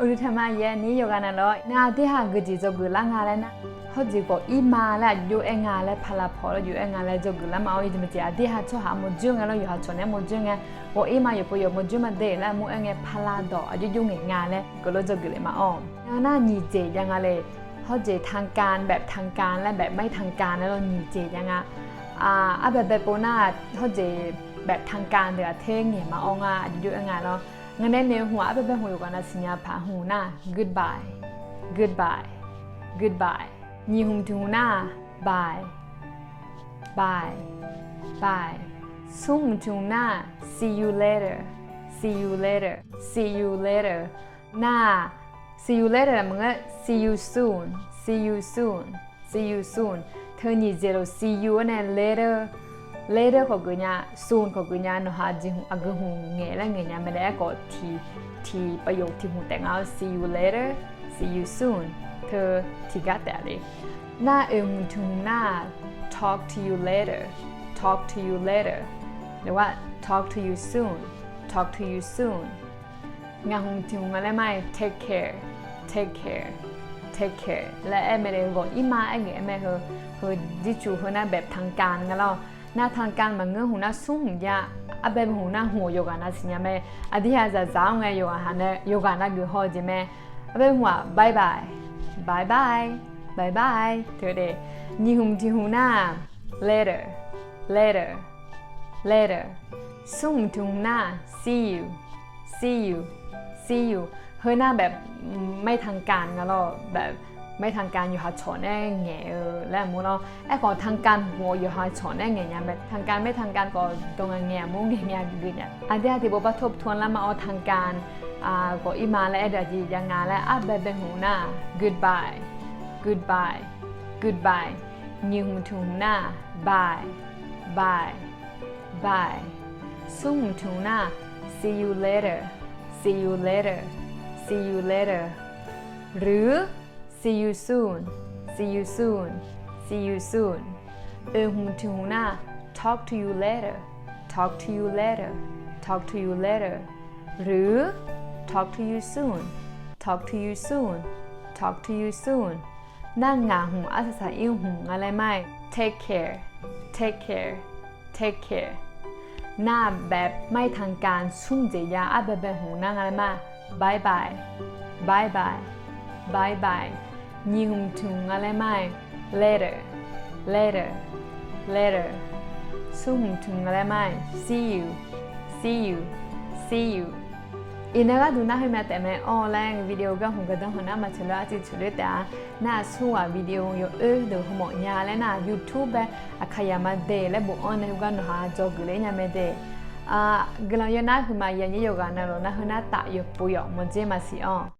อุรุธรรมะเยนี้โยกันนะลอยนาที่ห่างกุจิจกุละงาแล้วนะเขาจีก็อีมาละอยู่เองาและพลาพอแล้วอยู่เองาและจกุละมาเอาอีจมิจิอาที่ห่างชัวหามจุงกันแล้วอยู่ห่างชัวเนี่ยมจุงไงว่าอีมาอยู่ปุยมจุงมาเดละมูเองพลาดออายุยุ่งงานแล้วก็เลยจกุเลยมาอ้อมนาหน้านีเจยังไงเลยเขาเจทางการแบบทางการและแบบไม่ทางการแล้วเรานีเจยังไงอ่าอ่ะแบบแบบโปนาเขาเจแบบทางการเดี๋ยวเท่งเนี่ยมาอ้องอ่ะอายุยุ่งงานแล้ว ngenene hu abebe hu yokana sinyapha huna goodbye goodbye goodbye nyi hum ti huna bye bye bye sum ti huna see you later see you later see you later na see you later มันก็ see you soon see you soon see you soon เธอหนีเจโร see you นั่น later later ko gunya soon ko gunya no ha ji hu ag hu nge la nge nya mele ko thi thi ประโยคที่หูแต่งเอา see you later see you soon เธอที่กัดแต่เลยหน้าเอิมถึงหน้า talk to you later talk to you later หรือว่า talk to you soon talk to you soon งานหงถึงมาแล้วไหม take care take care take care และแอมไม่ได้บอกอีมาแอมเงี้ยแม่เธอเธอดิจูเธอหน้าแบบทางการงั้นแล้ว na than kan ma ngun hu na sun hu ya a be hu na hu yoga na sin ya me a di ha za za ng yoga ha ne yoga na gyu ho ji me a be hu a bye bye bye bye bye bye today ni hum ti hu na later later later soon to na see you see you see you เฮ้ยหน้าแบบไม่ทางการงั้นหรอแบบ ไม่ทางการอยู่หาชอนแน่เงี้ยและมูเนาะไอ้ก่อนทางการหัวอยู่หาชอนแน่เงี้ยแบบทางการไม่ทางการก็ตรงเงี้ยมูเงี้ยกูเนี่ยอันเดียที่บอกว่าทบทวนแล้วมาเอาทางการอ่าก็อีมาแล้วเดี๋ยวจียังงานแล้วอะแบบเป็นหูหน้า goodbye goodbye goodbye นิวทุงหน้า bye bye bye ซุ่มทุงหน้า see you later see you later see you later หรือ see you soon see you soon see you soon เออหูถึงหูหน้า talk to you later talk to you later talk to you later หรือ talk to you soon talk to you soon talk to you soon นั่งงาหูอาศัยอิ้วหูอะไรไม่ take care take care take care หน้าแบบไม่ทางการชุ่มเจียอาแบบแบบหูนั่งอะไรมาบายบายบายบายบายบาย ยิงถึงอะไรไม่ later later later ซุ่มถึงอะไรไม่ see you see you see you อินก็ดูน่าให้มาแต่แม่ออนไลน์วิดีโอก็คงกระต้องหัวหน้ามาเฉลยจิตเฉลยแต่น่าสู้อะวิดีโออยู่เออเดี๋ยวหมอยาและน่ะ YouTube แบบอะขยามาเดและบุออนในก็หนูหาจอกเลยยไม่เดอ่ากลางยันน่าคือมายันยี่โยกันนะเราน่าคือน่าตะอยู่ปุยออกมันเจมาสิอ๋อ